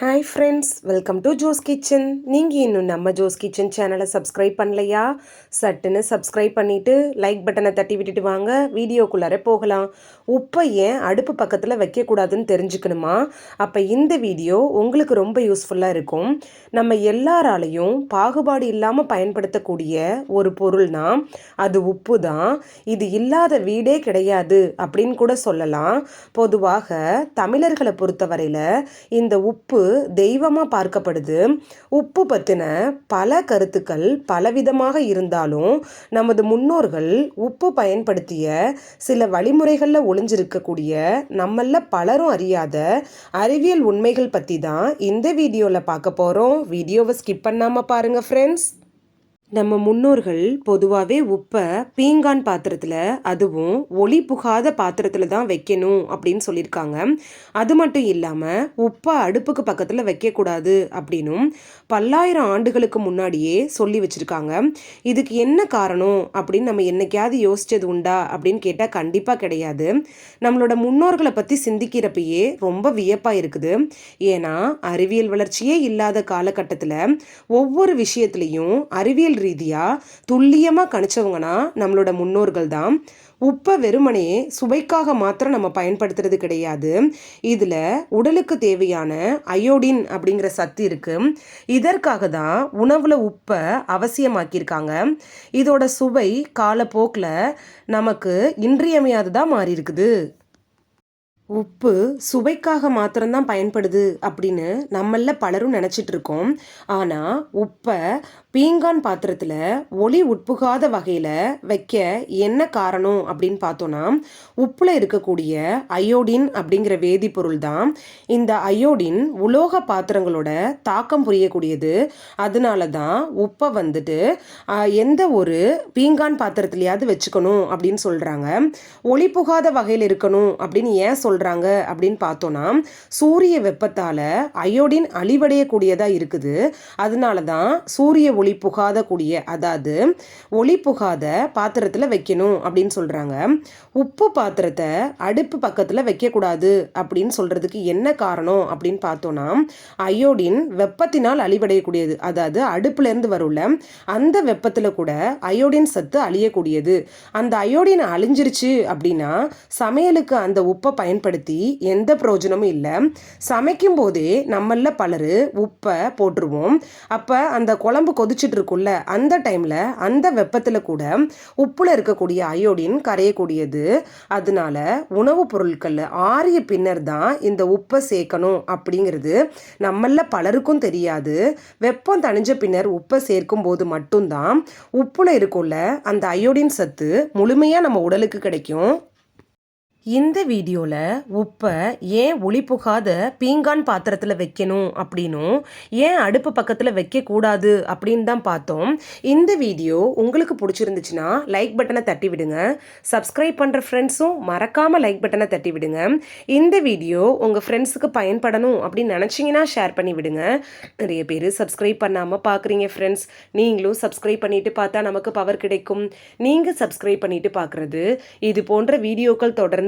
Hi friends welcome to Jo's kitchen நீங்கள் இன்னும் நம்ம ஜோஸ் கிச்சன் சேனலை சப்ஸ்கிரைப் பண்ணலையா? சட்டுன்னு சப்ஸ்கிரைப் பண்ணிவிட்டு லைக் பட்டனை தட்டி விட்டுட்டு வாங்க. வீடியோக்குள்ளார போகலாம். உப்பை ஏன் அடுப்பு பக்கத்தில் வைக்கக்கூடாதுன்னு தெரிஞ்சுக்கணுமா? அப்போ இந்த வீடியோ உங்களுக்கு ரொம்ப யூஸ்ஃபுல்லாக இருக்கும். நம்ம எல்லாராலையும் பாகுபாடு இல்லாமல் பயன்படுத்தக்கூடிய ஒரு பொருள்னா அது உப்பு தான் இது இல்லாத வீடே கிடையாது அப்படின்னு கூட சொல்லலாம். பொதுவாக தமிழர்களை பொறுத்தவரையில் இந்த உப்பு தெய்வமாக பார்க்கப்படுது. உப்பு பற்றின பல கருத்துக்கள் பலவிதமாக இருந்தாலும் நமது முன்னோர்கள் உப்பு பயன்படுத்திய சில வழிமுறைகளில் ஒளிஞ்சிருக்கக்கூடிய நம்மள பலரும் அறியாத அறிவியல் உண்மைகள் பற்றி தான் இந்த வீடியோவில் பார்க்க போகிறோம் வீடியோவை ஸ்கிப் பண்ணாமல் பாருங்கள் ஃப்ரெண்ட்ஸ் நம்ம முன்னோர்கள் பொதுவாகவே உப்பை பீங்கான் பாத்திரத்தில் அதுவும் ஒளி புகாத பாத்திரத்தில் தான் வைக்கணும் அப்படின்னு சொல்லியிருக்காங்க. அது மட்டும் இல்லாமல் உப்பை அடுப்புக்கு பக்கத்தில் வைக்கக்கூடாது அப்படின்னும் பல்லாயிரம் ஆண்டுகளுக்கு முன்னாடியே சொல்லி வச்சுருக்காங்க. இதுக்கு என்ன காரணம் அப்படின்னு நம்ம என்னைக்காவது யோசித்தது உண்டா அப்படின்னு கேட்டால் கண்டிப்பாக கிடையாது. நம்மளோட முன்னோர்களை பற்றி சிந்திக்கிறப்பயே ரொம்ப வியப்பாக இருக்குது. ஏன்னா அறிவியல் வளர்ச்சியே இல்லாத காலகட்டத்தில் ஒவ்வொரு விஷயத்துலையும் அறிவியல் ரீதியாக துல்லியமாக கணிச்சவங்கன்னா நம்மளோட முன்னோர்கள் தான். உப்பை வெறுமனே சுவைக்காக மாத்திரம் நம்ம பயன்படுத்துறது கிடையாது. இதில் உடலுக்கு தேவையான அயோடின் அப்படிங்கிற சத்து இருக்குது இதற்காக தான் உணவில் உப்பை அவசியமாக்கியிருக்காங்க. இதோட சுவை காலப்போக்கில் நமக்கு இன்றியமையாததாக மாறி இருக்குது உப்பு சுவைக்காக மாத்திரம்தான் பயன்படுது அப்படின்னு நம்மள பலரும் நினச்சிட்டு இருக்கோம் ஆனால் உப்பை பீங்கான் பாத்திரத்தில் ஒளி உட்புகாத வகையில் வைக்க என்ன காரணம் அப்படின்னு பார்த்தோன்னா உப்பில் இருக்கக்கூடிய அயோடின் அப்படிங்கிற வேதிப்பொருள் தான் இந்த அயோடின் உலோக பாத்திரங்களோட தாக்கம் புரியக்கூடியது. அதனால தான் உப்பை வந்துட்டு எந்த ஒரு பீங்கான் பாத்திரத்துலையாவது வச்சுக்கணும் அப்படின்னு சொல்கிறாங்க ஒளி புகாத வகையில் இருக்கணும் அப்படின்னு ஏன் சொல் சொல்கிறாங்க அப்படின்னு பார்த்தோன்னா சூரிய வெப்பத்தால் அயோடின் அழிவடையக்கூடியதாக இருக்குது. அதனால தான் சூரிய ஒளி புகாத கூடிய அதாவது ஒளி புகாத பாத்திரத்தில் வைக்கணும் அப்படின்னு சொல்கிறாங்க உப்பு பாத்திரத்தை அடுப்பு பக்கத்தில் வைக்கக்கூடாது அப்படின்னு சொல்கிறதுக்கு என்ன காரணம் அப்படின்னு பார்த்தோன்னா அயோடின் வெப்பத்தினால் அழிவடையக்கூடியது. அதாவது அடுப்புலேருந்து வரும்ல அந்த வெப்பத்தில் கூட அயோடின் சத்து அழியக்கூடியது. அந்த அயோடின் அழிஞ்சிருச்சு அப்படின்னா சமையலுக்கு அந்த உப்பை பயன்படுத்த பயன்படுத்தி எந்த பிரயோஜனமும் இல்லை. சமைக்கும் போதே நம்மள பலர் உப்பை போட்டுருவோம். அப்போ அந்த குழம்பு கொதிச்சுட்டு இருக்குல்ல அந்த டைமில் அந்த வெப்பத்தில் கூட உப்பில் இருக்கக்கூடிய அயோடின் கரையக்கூடியது. அதனால உணவுப் பொருட்கள் ஆறிய பின்னர் தான் இந்த உப்பை சேர்க்கணும் அப்படிங்கிறது நம்மள பலருக்கும் தெரியாது. வெப்பம் தணிஞ்ச பின்னர் உப்பை சேர்க்கும் போது மட்டும்தான் உப்புல இருக்குள்ள அந்த அயோடின் சத்து முழுமையாக நம்ம உடலுக்கு கிடைக்கும். இந்த வீடியோவில் உப்பை ஏன் ஒளி புகாத பீங்கான் பாத்திரத்தில் வைக்கணும் அப்படின்னும் ஏன் அடுப்பு பக்கத்தில் வைக்கக்கூடாது அப்படின்னு தான் பார்த்தோம். இந்த வீடியோ உங்களுக்கு பிடிச்சிருந்துச்சுன்னா லைக் பட்டனை தட்டி விடுங்க. சப்ஸ்கிரைப் பண்ணுற ஃப்ரெண்ட்ஸும் மறக்காமல் லைக் பட்டனை தட்டி விடுங்க. இந்த வீடியோ உங்கள் ஃப்ரெண்ட்ஸுக்கு பயன்படணும் அப்படின்னு நினச்சிங்கன்னா ஷேர் பண்ணி விடுங்க. நிறைய பேர் சப்ஸ்கிரைப் பண்ணாமல் பார்க்குறீங்க ஃப்ரெண்ட்ஸ் நீங்களும் சப்ஸ்கிரைப் பண்ணிட்டு பார்த்தா நமக்கு பவர் கிடைக்கும். நீங்கள் சப்ஸ்கிரைப் பண்ணிட்டு பார்க்குறது இது போன்ற வீடியோக்கள் தொடர்ந்து